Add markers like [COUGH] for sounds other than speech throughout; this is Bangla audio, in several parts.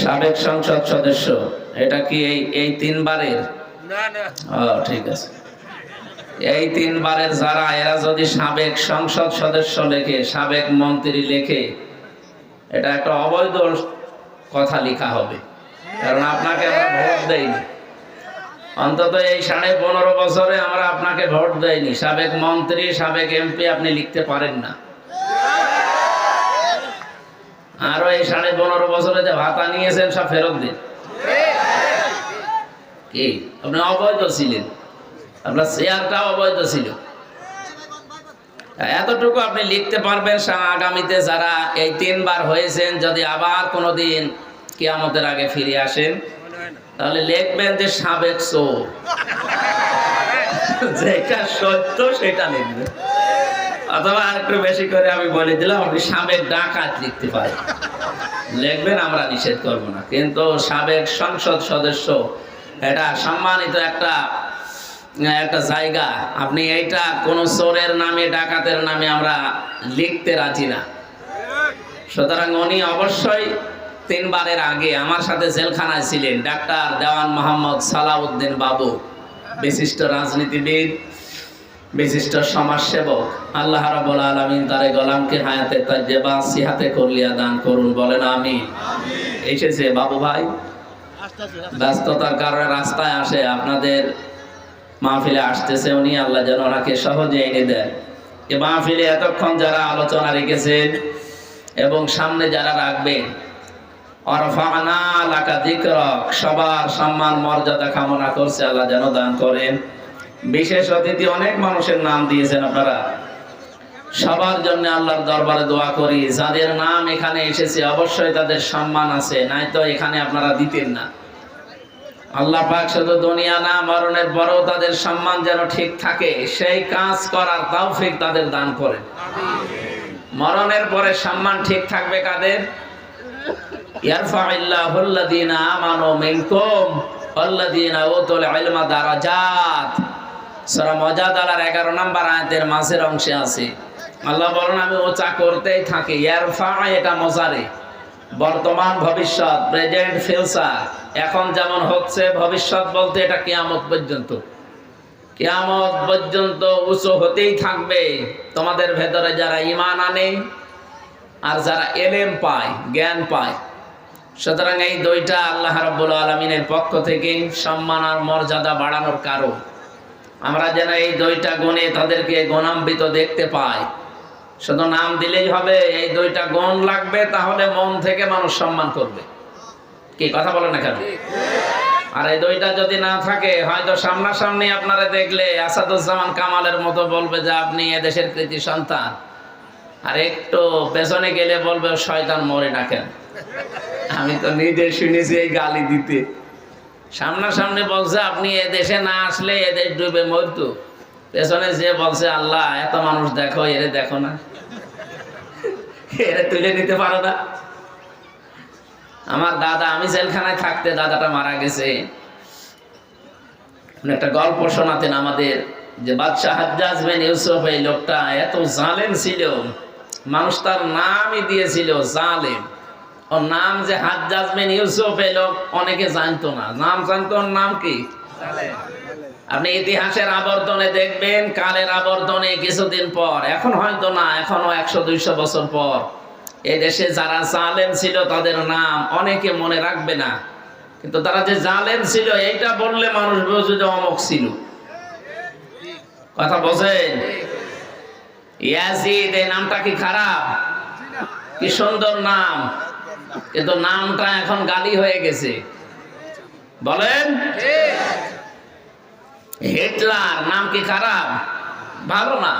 সাবেক সংসদ সদস্য এটা কি এই এই তিনবারের? ঠিক আছে। এই তিনবারের যারা এরা যদি সাবেক সংসদ সদস্য লেখে সাবেক মন্ত্রী লেখে এটা একটা অবৈধ কথা লেখা হবে। কারণ আপনাকে আমরা ভোট দেয়নি অন্তত এই সাড়ে পনেরো বছরে আমরা আপনাকে ভোট দেয়নি সাবেক মন্ত্রী সাবেক এমপি আপনি লিখতে পারেন না। আরও এই সাড়ে পনেরো বছরে যে ভাতা নিয়েছেন, সব ফেরত দিন। কি? আপনি অবৈধ ছিলেন। আপনার শেয়ারটা অবৈধ ছিল। এতটুকু আপনি লিখতে পারবেন আগামীতে যারা এই তিনবার হয়েছেন, যদি আবার কোনো কোনোদিন কিয়ামতের আগে ফিরে আসেন, তাহলে লিখবেন যে সাবেক চোর যেটা সত্য সেটা লিখবেন। অথবা আর একটু বেশি করে আমি বলে দিলাম, আপনি সাবেক ডাকাত লিখতে পারেন। লিখবেন, আমরা নিষেধ করব না। কিন্তু সাবেক সংসদ সদস্য, এটা সম্মানিত একটা একটা জায়গা। আপনি এইটা কোন চোরের নামে, ডাকাতের নামে আমরা লিখতে রাজি না। সুতরাং উনি অবশ্যই তিনবারের আগে আমার সাথে জেলখানায় ছিলেন। ডাক্তার দেওয়ান মোহাম্মদ সালাউদ্দিন বাবু, বিশিষ্ট রাজনীতিবিদ। বিশিষ্ট সমাজসেবক, আল্লাহ রাবুল আলমিন তারে গোলামকে হায়াতে, তাজ্জেবা, সিহাতে করলিয়া দান করুন, বলেন আমি এসেছে বাবু ভাই, ব্যস্ততার কারণে রাস্তায় আসে, আপনাদের মাহফিলে আসতেছে উনি, আল্লাহ যেন ওনাকে সহজে এনে দেন। এ মাহফিলে এতক্ষণ যারা আলোচনা রেখেছেন এবং সামনে যারা রাখবেন সবার সম্মান, মর্যাদা কামনা করছে, আল্লাহ যেন দান করেন। বিশেষ অতিথি অনেক মানুষের নাম দিয়েছেন আপনারা। সবার জন্য আল্লাহর দরবারে দোয়া করি। যাদের নাম এখানে এসেছে, অবশ্যই তাদের সম্মান আছে নাই তো এখানে আপনারা দিতেন না। আল্লাহ পাক শুধু দুনিয়া না, মরণের পরেও তাদের সম্মান যেন ঠিক থাকে। সেই কাজ করার তৌফিক তাদের দান করেন। মরণের পরে সম্মান ঠিক থাকবে কাদের? ইয়ারফাইল্লাহু আল্লাযীনা আমানু মিনকুম ওয়াল্লাযীনা উতুল ইলমা দারাজাত। সূরা মুজাদালার 11 নম্বর আয়াতের মাঝের অংশে আছে। আল্লাহ বলেন, আমি উঁচা করতেই থাকি। এটা মজারে। বর্তমান ভবিষ্যৎ, প্রেজেন্ট ফিউচার। এখন যেমন হচ্ছে, ভবিষ্যৎ বলতে এটা কেয়ামত পর্যন্ত। কেয়ামত পর্যন্ত উঁচু হতেই থাকবে। তোমাদের ভেতরে যারা ইমান আনে আর যারা এলেম পায়, জ্ঞান পায়, সুতরাং এই দুইটা আল্লাহ রাব্বুল আলমিনের পক্ষ থেকে সম্মান আর মর্যাদা বাড়ানোর কারণ। আমরা যেন এই দুইটা গুণে তাদেরকে গুণান্বিত দেখতে পাই। শুধু নাম দিলেই হবে, এই দুইটা গুণ লাগবে, তাহলে মন থেকে মানুষ সম্মান করবে। কি কথা বলে না কেন? আর এই দুইটা যদি না থাকে, হয়তো সামনাসামনি আপনারা দেখলে আসাদুজ্জামান কামালের মতো বলবে যে, আপনি এদেশের কৃতি সন্তান। আর একটু পেছনে গেলে বলবে, শয়তান মরে না কেন? আমি তো নিজে শুনেছি এই গালি দিতে। সামনাসামনি বলছে, আপনি এ দেশে না আসলে এ দেশ ডুবে মরতো। পেছনে যে বলছে, আল্লাহ, এত মানুষ দেখো, এরে দেখো না। [LAUGHS] এরে তুলে নিতে পারো না। আমার দাদা, আমি জেলখানায় থাকতে দাদাটা মারা গেছে। একটা গল্প শোনাতেন আমাদের, যে বাদশাহ হাজ্জাজ ইউসুফ এই লোকটা এত জালেম ছিল। মানুষ তার নামই দিয়েছিল জালেম। ওর নাম যে হাজ্জাজ বিন ইউসুফ এলো অনেকে জানতো না। নাম জানতো ওর নাম কি? আপনি ইতিহাসের আবর্তনে দেখবেন কালের আবর্তনে কিছুদিন পর এখন হয়তো না এখনও একশো দুইশো বছর পর এই দেশে যারা জালেম ছিল তাদের নাম অনেকে মনে রাখবে না। কিন্তু তারা যে জালেম ছিল এইটা বললে মানুষ বুঝবে যে অমক ছিল। কথা বোঝেন ইয়াজিদ এই নামটা কি খারাপ? কি সুন্দর নাম। কিন্তু নামটা এখন গালি হয়ে গেছে। বলেন? হিটলার, নাম কি খারাপ? ভালো না।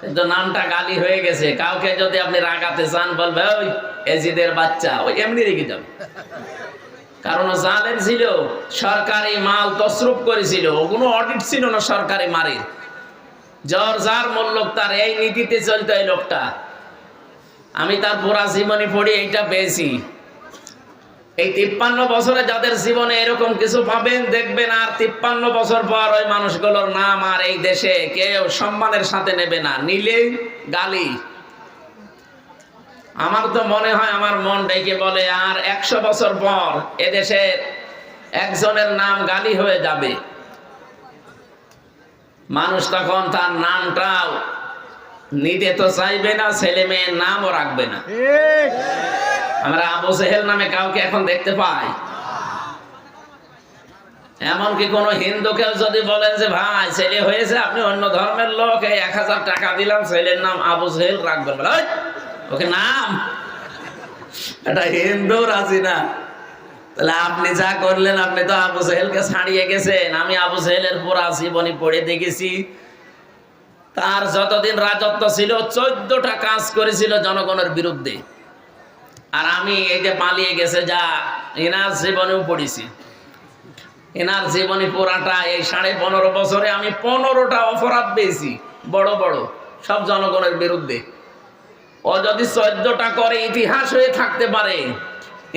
কিন্তু নামটা গালি হয়ে গেছে। কাউকে যদি আপনি রাগাতে চান, বলবে, ওই এজিদের বাচ্চা। ওই এমনি রেখে যাবে। কারণ জালেম ছিল, সরকারি মাল তসরুপ করেছিল। কোনো অডিট ছিল না সরকারি মারির জ্বর যার মূল্য তার এই নীতিতে চলতো এই লোকটা। আমি তার পুরা জীবনী পড়ি, এইটা পেয়েছি। এই তিপ্পান্ন বছরে যাদের জীবনে এরকম কিছু পাবেন, দেখবেন আর তিপ্পান্ন বছর পর ওই মানুষগুলোর নাম আর এই দেশে কেউ সম্মানের সাথে নেবে না। নিলে গালি। আমার তো মনে হয়, আমার মন ডেকে বলে, আর একশো বছর পর এদেশের একজনের নাম গালি হয়ে যাবে। মানুষ তখন তার নামটাও নিতে তো চাইবে না ছেলে মেয়ের নামও রাখবে না। আমরা আবু সেহেল নামে কাউকে এখন দেখতে পাই। এমনকি কোন হিন্দুকেও যদি বলেন যে ভাই ছেলে হয়েছে আপনি অন্য ধর্মের লোক এই এক হাজার টাকা দিলাম ছেলের নাম আবু সেহেল রাখবেন। বলে, ওকে নাম? এটা হিন্দু রাজি না। তাহলে আপনি যা করলেন আপনি তো আবু সেহেলকে ছাড়িয়ে গেছেন। আমি আবু সেহেলের পুরা জীবনী পড়ে দেখেছি। তার যতদিন রাজত্ব ছিল, চোদ্দটা কাজ করেছিল জনগণের বিরুদ্ধে। আর আমি এই যে পালিয়ে গেছে, যা এনার জীবনেও পড়েছি। এনার জীবনী পুরাটা এই সাড়ে পনেরো বছরে আমি পনেরোটা অপরাধ পেয়েছি, বড় বড়, সব জনগণের বিরুদ্ধে। ও যদি চোদ্দটা করে, ইতিহাস হয়ে থাকতে পারে,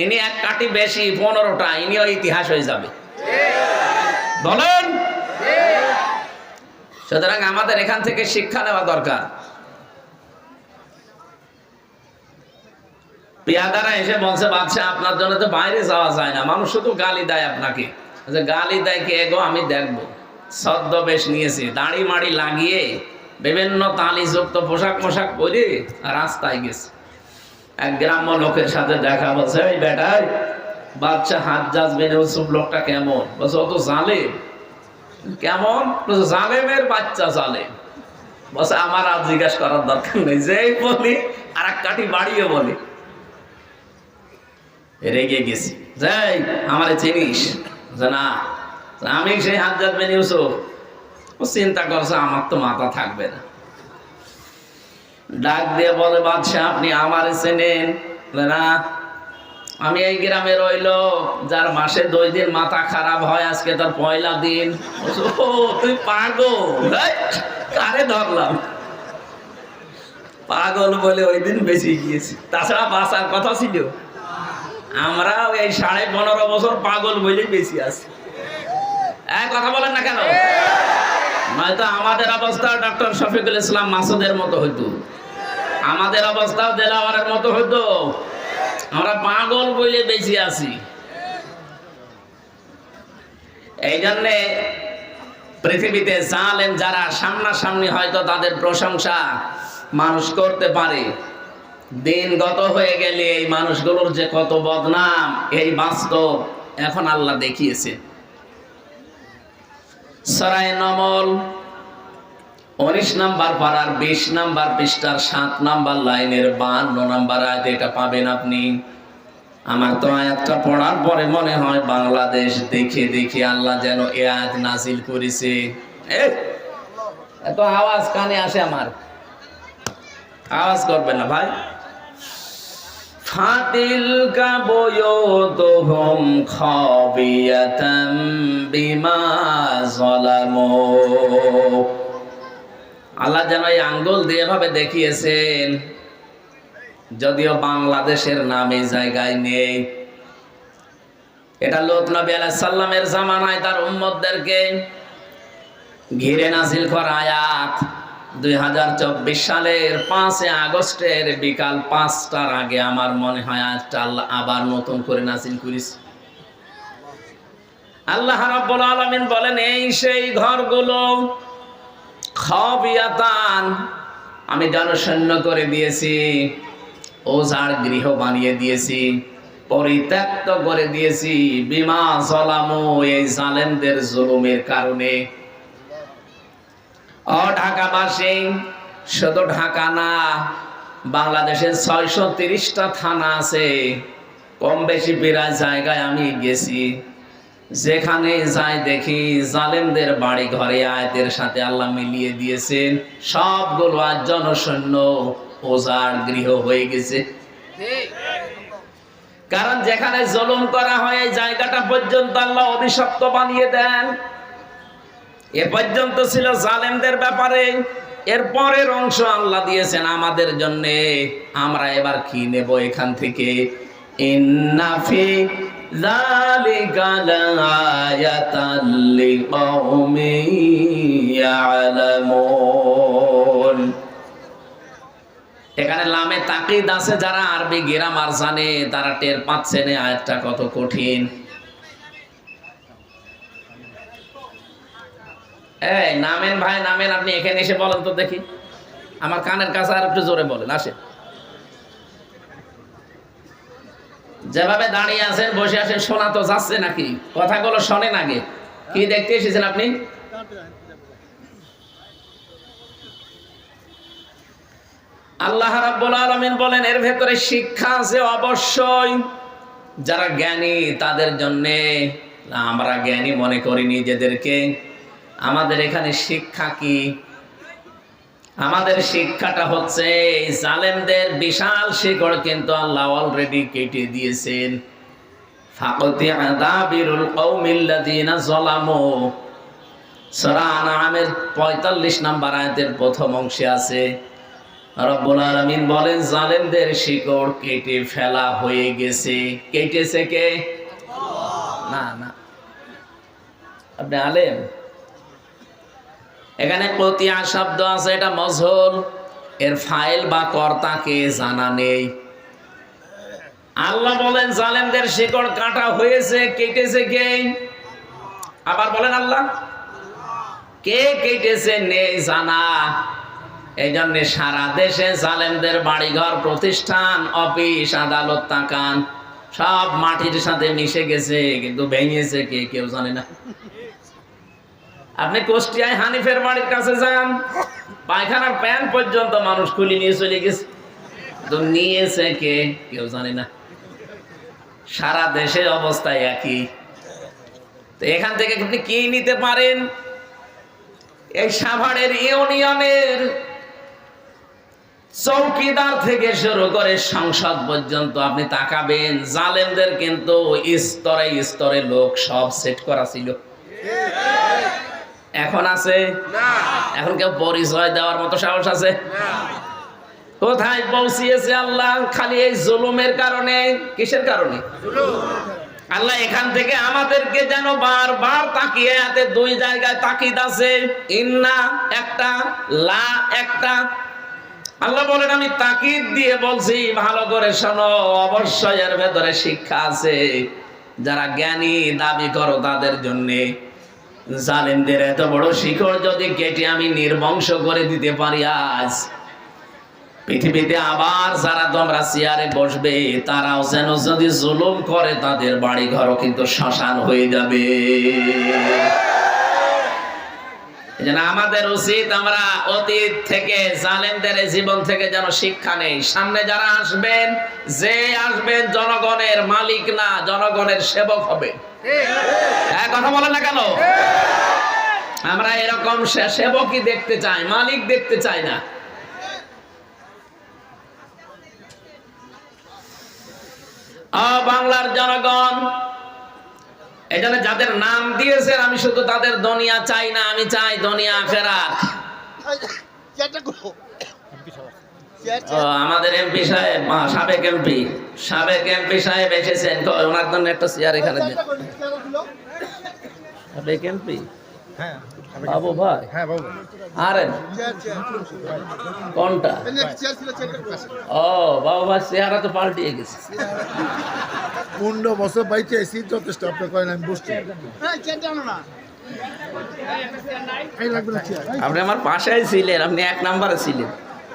ইনি এক কাটি বেশি, পনেরোটা, ইনিও ইতিহাস হয়ে যাবে। বলেন? সুতরাং আমাদের এখান থেকে শিক্ষা নেওয়া দরকার। পেয়াদারা এসে বলছে বাচ্চা আপনার জন্য তো বাইরে যাওয়া যায় না। মানুষ শুধু গালি দেয় আপনাকে। যে গালি দেয় কে গো? আমি দেখব। ছদ্মবেশ নিয়েছি। দাড়ি মাড়ি লাগিয়ে বিভিন্ন তালিযুক্ত পোশাক পোশাক পরে রাস্তায় গেছে। এক গ্রাম্য লোকের সাথে দেখা বলছে ওই বেটাই বাচ্চা হাত জাজ বেনে উৎসব লোকটা কেমন? বলছে, ও তো জালে কেমন? জালেমের বাচ্চা বলছে, আমার আর করার দরকার নেই। যেই বলি আর এক কাঠি বলি। রেগে গেছি। যাই, আমারে চিনিস? না। আমি সেই হাজার বেন ইউসুফ। ও চিন্তা করছে, আমার তো মাথা থাকবে না। ডাক দিয়ে বলে, বাদশাহ, আপনি আমারে চেনেন? না। আমি এই গ্রামে রইল, যার মাসে দুই দিন মাথা খারাপ হয়, আজকে তার পয়লা দিন। ও, তুই পাগল। কারে ধরলাম? পাগল বলে ওই দিন বেঁচে গিয়েছে। তাছাড়া বাঁচার কথা ছিল। আমরা এই সাড়ে পনেরো বছর পাগল বলেই বেশি আছি। এক কথা বলেন না কেন? নয়তো আমাদের অবস্থা ডক্টর শফিকুল ইসলাম মাসুদের মতো হইতো। আমাদের অবস্থাও দেলাওয়ারের মতো হইতো। আমরা পাগল বলে বেশি আছি। এই জন্যে পৃথিবীতে জালেম যারা সামনাসামনি হয়তো তাদের প্রশংসা মানুষ করতে পারে, দিন গত হয়ে গেলে এই মানুষগুলোর যে কত বদনাম, এই বাস্তব এখন আল্লাহ দেখিয়েছে। সরাই নমল উনিশ নাম্বার পাড়ার, বিশ নাম্বার পৃষ্ঠার, সাত নাম্বার লাইনের, বান্ন নাম্বার আয়াত এটা পাবেন আপনি। আমার তো আয়াতটা পড়ার পরে মনে হয় বাংলাদেশ দেখে দেখে আল্লাহ যেন এ আয়াত নাজিল করেছে। এত আওয়াজ কানে আসে আমার। আওয়াজ করবে না ভাই। ফাতিল কাবয়ুদুহুম খাবিয়াতাম বিমা যালামু আল্লাহ যেন এই আঙ্গুল দিয়ে ভাবে দেখিয়েছেন, যদিও বাংলাদেশের নাম এই জায়গায় নেই। এটা লোক নবী সাল্লামের জামানায় তার উম্মতদেরকে ঘিরে নাজিল করা আয়াত। দুই হাজার চব্বিশ সালের পাঁচই আগস্টের বিকাল পাঁচটার আগে আমার মনে হয় আজটা আল্লাহ আবার নতুন করে নাজিল করিস আল্লাহ রাব্বুল আলামিন বলেন, এই সেই ঘরগুলো খাবিয়াতান। আমি জনশূন্য করে দিয়েছি ওজার গৃহ বানিয়ে দিয়েছি, পরিত্যক্ত করে দিয়েছি, বিমা জলামু এই জালেমদের জুলুমের কারণে। ও ঢাকাবাসী, শুধু ঢাকা না, বাংলাদেশের ছয়শো থানা আছে কম বেশি প্রায় জায়গায় আমি গেছি। যেখানে যাই দেখি জালেমদের বাড়ি ঘরে আয়তের সাথে আল্লাহ মিলিয়ে দিয়েছেন। সবগুলো আর জনশূন্য ওজার গৃহ হয়ে গেছে। কারণ যেখানে জুলুম করা হয় জায়গাটা পর্যন্ত আল্লাহ অভিশপ্ত বানিয়ে দেন। এ পর্যন্ত ছিল জালেমদের ব্যাপারে। এর পরের অংশ আল্লাহ দিয়েছেন আমাদের জন্যে। আমরা এবার কি নেব এখান থেকে? ইন্নাফি এখানে লামে তাকিদ আছে, যারা আরবি গ্রামার জানে, তারা টের পাচ্ছে না, আয়াতটা কত কঠিন। এই, নামেন ভাই, নামেন, আপনি এখানে এসে বলেন তো দেখি। আমার কানের কাছে আর একটু জোরে বলেন আসে যেভাবে দাঁড়িয়ে আছেন বসে আছেন শোনা তো যাচ্ছে নাকি? কথাগুলো শোনেন আগে। কি দেখতে এসেছেন আপনি? আল্লাহ রাব্বুল আলামিন বলেন, এর ভেতরে শিক্ষা আছে অবশ্যই। যারা জ্ঞানী, তাদের জন্যে আমরা জ্ঞানী মনে করি নিজেদেরকে। আমাদের এখানে শিক্ষা কি? আমাদের শিক্ষাটা হচ্ছে জালেমদের বিশাল শিকড় কিন্তু আল্লাহ অলরেডি কেটে দিয়েছেন। ফাকতি আদাবিরুল কওমিল্লাযিনা যালামু। সূরা আনআমের 45 নম্বর আয়াতের প্রথম অংশে আছে, রব্বুল বলেন, জালেমদের শিকড় কেটে ফেলা হয়ে গেছে। কেটেছে কে? না না। আপনি আলেম? এখানে প্রতিয়া শব্দ আছে, এটা মজহল। এর ফাইল বা কর্তাকে জানা নেই। আল্লাহ বলেন, জালেমদের শিকড় কাটা হয়েছে, কেটেছে কে? আবার বলেন, আল্লাহ, কে কেটেছে নেই জানা? এই জন্য সারা দেশে জালেমদের বাড়িঘর, প্রতিষ্ঠান, অফিস, আদালত, তাকান। সব মাটির সাথে মিশে গেছে, কিন্তু ভেঙেছে কে, কেউ জানে না। আপনি কুষ্টিয়ায় হানিফের বাড়ির কাছে যান, পায়খানার প্যান পর্যন্ত মানুষ খুলি নিয়ে চলে গেছে। তো নিয়েছে কে? কেউ জানে না। সারা দেশে অবস্থায় একই। তো এখান থেকে আপনি কি নিতে পারেন? এই সাভারের ইউনিয়নের চৌকিদার থেকে শুরু করে সংসদ পর্যন্ত আপনি তাকাবেন, জালেমদের কিন্তু স্তরে স্তরে লোক সব সেট করা ছিল। এখন আছে। এখন কেউ পরিচয় দেওয়ার মতো সাহস আছে? কোথায় পৌঁছিয়েছে আল্লাহ? খালি এই জুলুমের কারণে? কিসের কারণে? আল্লাহ এখান থেকে আমাদেরকে যেন বারবার তাকিয়ে হাতে দুই জায়গায় তাকিদ আছে। ইন্না একটা লা একটা। আল্লাহ বলেন আমি তাকিদ দিয়ে বলছি ভালো করে শোনো অবশ্যই এর ভেতরে শিক্ষা আছে। যারা জ্ঞানী দাবি করো তাদের জন্যে। জালেমদের এত বড় শিকড় যদি কেটে আমি নির্বংশ করে দিতে পারি আজ। পৃথিবীতে আবার যারা তোমরা চেয়ারে বসবে, তারাও যেন যদি জুলুম করে, তাদের বাড়ি ঘরও কিন্তু শ্মশান হয়ে যাবে। যেন আমাদের উচিত আমরা অতীত থেকে জালেমদের জীবন থেকে যেন শিক্ষা নেই। সামনে যারা আসবেন যে আসবেন জনগণের মালিক না জনগণের সেবক হবে। হ্যাঁ। কথা বলে না কেন? আমরা এরকম সেবকই দেখতে চাই মালিক দেখতে চাই না। বাংলার জনগণ এখানে যাদের নাম দিয়েছেন আমি শুধু তাদের দুনিয়া চাই না আমি চাই দুনিয়া আখেরাত। আমাদের এমপি সাহেব সাবেক এমপি সাবেক এমপি সাহেব এসেছেন। ওনার জন্য একটা চেয়ার এখানে দেন। সাবেক এমপি? বাবু ভাই। হ্যাঁ বাবু আরে চেয়ার চেয়ার কোনটা? ও বাবু ভাই চেহারা তো পাল্টিয়ে গেছে। পনেরো বছর বাইতে এসি যথেষ্ট। আপনি করেন আমি বুঝতে হ্যাঁ আপনি আমার পাশে ছিলেন আপনি এক নাম্বারে ছিলেন।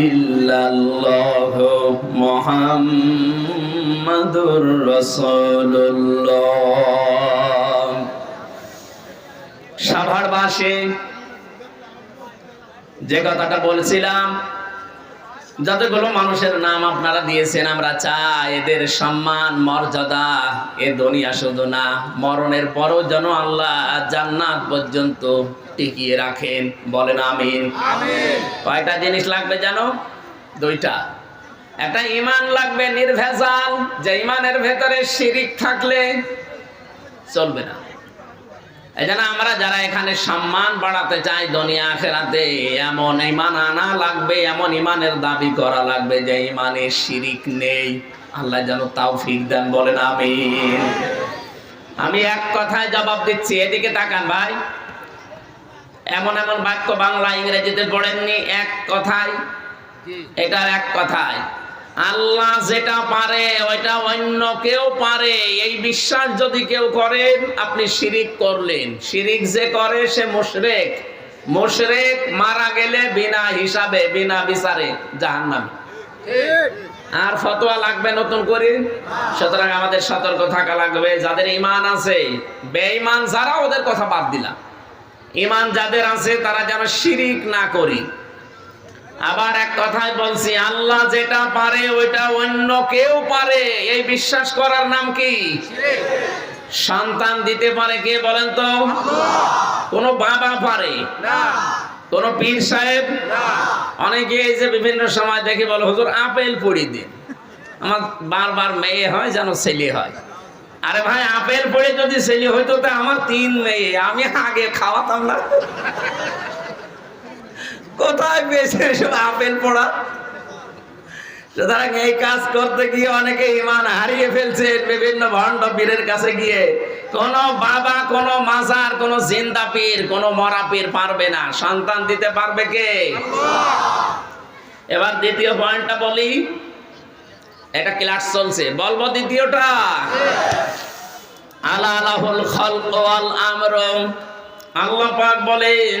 ইল্লাল্লাহ মুহাম্মাদুর সাভার সাভারবাসী যে কথাটা বলছিলাম যতগুলো মানুষের নাম আপনারা দিয়েছেন আমরা চাই এদের সম্মান মর্যাদা এ দুনিয়া শুধু না। মরণের পরও যেন আল্লাহ জান্নাত পর্যন্ত টিকিয়ে রাখেন। বলেন আমিন। কয়টা জিনিস লাগবে জানো? দুইটা। একটা ইমান লাগবে নির্ভেজাল। যে ইমানের ভেতরে শিরিক থাকলে চলবে না। এই জন্য আমরা যারা এখানে সম্মান বাড়াতে চাই দুনিয়া আখেরাতে এমন ইমান আনা লাগবে এমন ইমানের দাবি করা লাগবে যে ইমানে শিরিক নেই। আল্লাহ যেন তাও ফিক দেন বলেন আমি আমি এক কথায় জবাব দিচ্ছি এদিকে তাকান ভাই। এমন এমন বাক্য বাংলা ইংরেজিতে পড়েননি এক কথায়। এটার এক কথায়। আল্লাহ যেটা পারে, ওইটা অন্য কেউ পারে। এই বিশ্বাস যদি কেউ করেন, আপনি শিরিক করলেন। শিরিক যে করে, সে মুশরেক। মুশরেক মারা গেলে বিনা হিসাবে, বিনা বিচারে জাহান্নামে। আর ফতোয়া লাগবে নতুন করে? সুতরাং আমাদের সতর্ক থাকা লাগবে। যাদের ইমান আছে, বেঈমান যারা, ওদের কথা বাদ দিলাম। ইমান যাদের আছে, তারা যেন শিরিক না করি। আবার এক কথায় বলছি, আল্লাহ যেটা পারে ওইটা অন্য কেউ পারে। এই বিশ্বাস করার নাম কি? সন্তান দিতে পারে কে বলেন তো? কোন বাবা পারে। কোন পীর সাহেব? অনেকে এই যে বিভিন্ন সময় দেখে বলো, হুজুর, আপেল পড়ি দিন। আমার বারবার মেয়ে হয় যেন ছেলে হয়। আরে ভাই, আপেল পড়ে যদি ছেলে হইতো তা আমার তিন মেয়ে। আমি আগে খাওয়াতাম না। কোথায় পেয়েছে সব আপেল পড়া? সুতরাং এই কাজ করতে গিয়ে অনেকে ইমান হারিয়ে ফেলছে বিভিন্ন ভণ্ড পীরের কাছে গিয়ে। কোন বাবা, কোন মাজার, কোন জিন্দা পীর, কোন মরা পীর পারবে না। সন্তান দিতে পারবে কে? এবার দ্বিতীয় পয়েন্টটা বলি এটা ক্লাস চলছে। বলব দ্বিতীয়টা। আলা আলাহুল খলক ওয়াল আমর। আল্লাহ পাক বলেন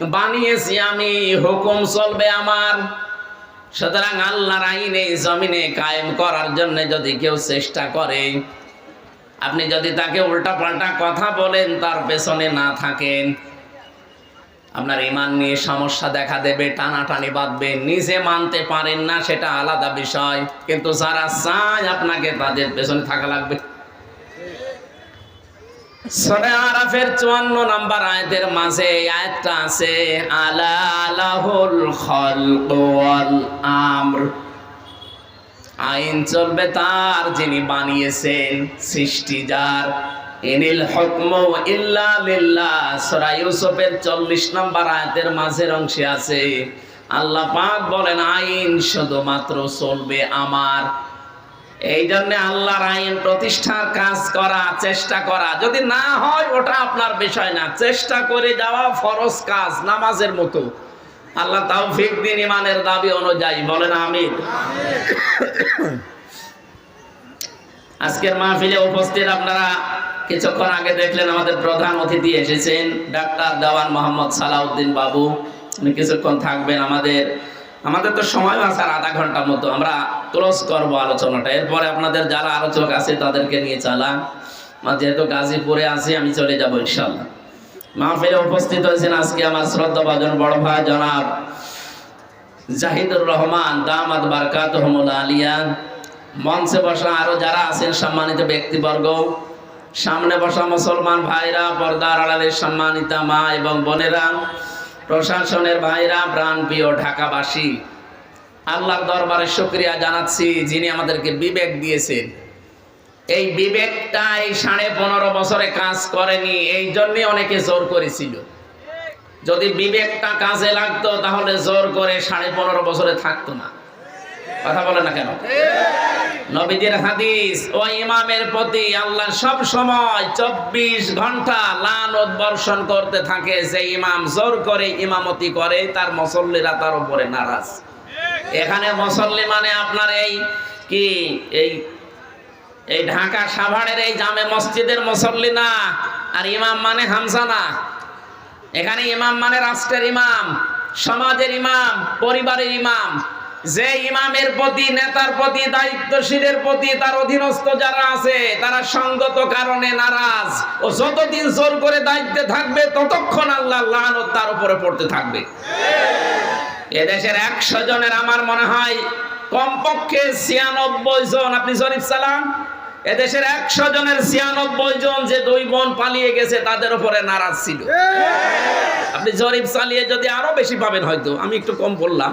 বানিয়েছি আমি, হুকুম চলবে আমার। সুতরাং আল্লাহর আইন এই জমিনে কায়েম করার জন্য যদি কেউ চেষ্টা করে, আপনি যদি তাকে উল্টা পাল্টা কথা বলেন, তার পেছনে না থাকেন, আপনার ইমান নিয়ে সমস্যা দেখা দেবে, টানাটানি বাঁধবে, নিজে মানতে পারেন না, সেটা আলাদা বিষয়। কিন্তু যারা চায় আপনাকে তাদের পেছনে থাকা লাগবে। সূরা আরাফের 54 নাম্বার আয়াতের মাঝে এই আয়াতটা আছে, আলা লাহুল খালক ওয়াল আমর। আইন চলবে তার যিনি বানিয়েছেন সৃষ্টি যার। ইউসুফের 40 নম্বর আয়াতের মাঝের অংশে আছে, আল্লাহ পাক বলেন, আইন শুধুমাত্র চলবে আমার। এই জন্য আল্লাহর আইন প্রতিষ্ঠার কাজ করা, চেষ্টা করা। যদি না হয়, ওটা আপনার বিষয় না। চেষ্টা করে যাওয়া ফরজ কাজ, নামাজের মতো। আল্লাহ তাওফিক দিন ইমানের দাবি অনুযায়ী। বলেন আমিন। আজকের মাহফিলে উপস্থিত আপনারা কিছুক্ষণ আগে দেখলেন আমাদের প্রধান অতিথি এসেছেন, ডাক্তার দেওয়ান মোহাম্মদ সালাউদ্দিন বাবু। উনি কিছুক্ষণ থাকবেন আমাদের। আমাদের তো সময় আছে আর আধা ঘণ্টার মতো। আমরা ক্লোজ করব আলোচনাটা। এরপরে আপনাদের যারা আলোচক আছে, তাদেরকে নিয়ে চালান যেহেতু গাজীপুরে আছি, আমি চলে যাব ইনশাল্লাহ মাহফিলে উপস্থিত হয়েছেন আজকে আমার শ্রদ্ধা ভাজন বড় ভাই জনাব জাহিদুর রহমান দামাদ বারকাত আলিয়া। মঞ্চে বসা আরও যারা আছেন, সম্মানিত ব্যক্তিবর্গ। সামনে বসা মুসলমান ভাইরা, পর্দার আড়ালের সম্মানিতা মা এবং বোনেরা, প্রশাসনের ভাইরা, প্রাণপ্রিয় ঢাকাবাসী। আল্লাহর দরবারে শুক্রিয়া জানাচ্ছি যিনি আমাদেরকে বিবেক দিয়েছেন। এই বিবেকটা এই সাড়ে পনেরো বছরে কাজ করেনি, এই জন্যে অনেকে জোর করেছিল। যদি বিবেকটা কাজে লাগতো, তাহলে জোর করে সাড়ে পনেরো বছরে থাকতো না। কথা বলে না কেন? নবীদের হাদিস, ও ইমামের প্রতি আল্লাহ সব সময় চব্বিশ ঘণ্টা লানত বর্ষণ করতে থাকে। যে ইমাম জোর করে ইমামতি করে, তার মুসল্লিরা তার উপরে নারাজ। এখানে মুসল্লি মানে আপনার এই কি, এই এই ঢাকা সাভারের এই জামে মসজিদের মুসল্লি না, আর ইমাম মানে হামসা না এখানে ইমাম মানে রাষ্ট্রের ইমাম, সমাজের ইমাম, পরিবারের ইমাম। যে ইমামের প্রতি, নেতার প্রতি, দায়িত্বশীলের প্রতি তার অধীনস্থ যারা আছে, তারা সঙ্গত কারণে নারাজ। ও যতদিন জোর করে দায়িত্বে থাকবে, ততক্ষণ আল্লাহ লানত তার উপরে পড়তে থাকবে। এদেশের একশো জনের আমার মনে হয় কমপক্ষে ছিয়ানব্বই জন। আপনি শরীফ সালাম এদেশের একশো জনের ছিয়ানব্বই জন যে দুই বোন পালিয়ে গেছে, তাদের উপরে নারাজ ছিল। আপনি জরিপ চালিয়ে যদি আরও বেশি পাবেন হয়তো, আমি একটু কম বললাম।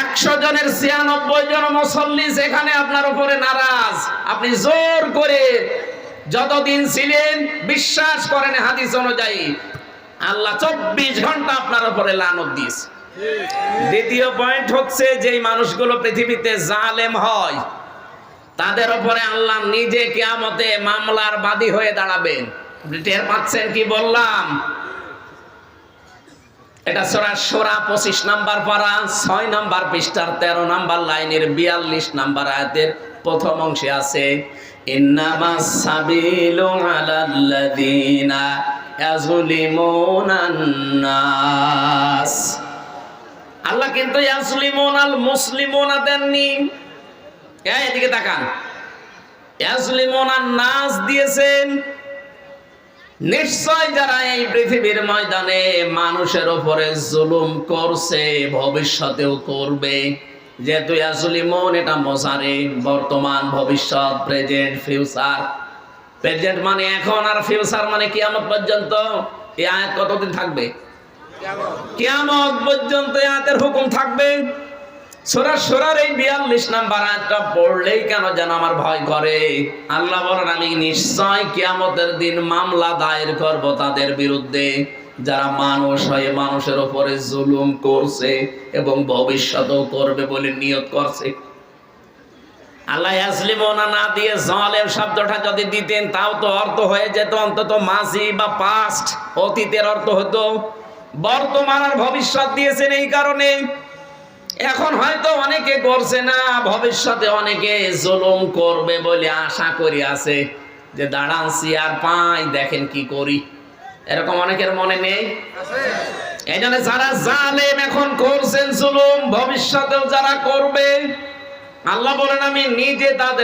একশো জনের ছিয়ানব্বই জন মুসল্লি সেখানে আপনার উপরে নারাজ। আপনি জোর করে যতদিন ছিলেন, বিশ্বাস করেন হাদিস অনুযায়ী, আল্লাহ চব্বিশ ঘণ্টা আপনার উপরে লানত দিস দ্বিতীয় পয়েন্ট হচ্ছে যেই মানুষগুলো পৃথিবীতে জালেম হয়, তাদের উপরে আল্লাহ নিজে কিয়ামতে মামলার বাদী হয়ে দাঁড়াবেন। টের পাচ্ছেন কি বললাম? এটা সোরা সোরা পঁচিশ নাম্বার পারা, ছয় নাম্বার পৃষ্ঠার তেরো নাম্বার লাইনের বিয়াল্লিশ নাম্বার আয়াতের প্রথম অংশে আছে ইন্নামাস সাবিলু আলাল্লাযীনা কিন্তু ইয়াজলিমুন আল মুসলিমুনা দেননি এদিকে তাকান। ইয়াজলিমুন আন নাস দিয়েছেন। নিশ্চয় যারা এই পৃথিবীর ময়দানে মানুষের উপরে জুলুম করছে, ভবিষ্যতেও করবে। যেহেতু ইয়াজলিমুন এটা মজারে বর্তমান ভবিষ্যৎ, প্রেজেন্ট, ফিউচার। প্রেজেন্ট মানে এখন আর ফিউচার মানে কিয়ামত পর্যন্ত। এই আয়াত কতদিন থাকবে? কিয়ামত পর্যন্ত আয়াতের হুকুম থাকবে। সোরা সোরার এই বিয়াল্লিশ নাম্বার আয়াতটা পড়লেই কেন যেন আমার ভয় করে? আল্লাহ বলেন, আমি নিশ্চয় কিয়ামতের দিন মামলা দায়ের করব তাদের বিরুদ্ধে। যারা মানুষ হয়ে মানুষের উপরে জুলুম করছে এবং ভবিষ্যতেও করবে বলে নিয়ত করছে। আল্লাহ আসলিমনা না দিয়ে জলের শব্দটা যদি দিতেন, তাও তো অর্থ হয়ে যেত, অন্তত মাঝি বা পাস্ট অতীতের অর্থ হতো। বর্তমান আর ভবিষ্যৎ দিয়েছেন এই কারণে। এখন হয়তো অনেকে করছে না, ভবিষ্যতে অনেকে জুলুম করবে বলে আশা করি আছে। যে দাঁড়ান আর পাই, দেখেন কি করি। এরকম অনেকের মনে নেই? এই জন্য যারা জালেম এখন করছেন জুলুম, ভবিষ্যতেও যারা করবে, আল্লাহ বলেন, আমি নিজে তাদের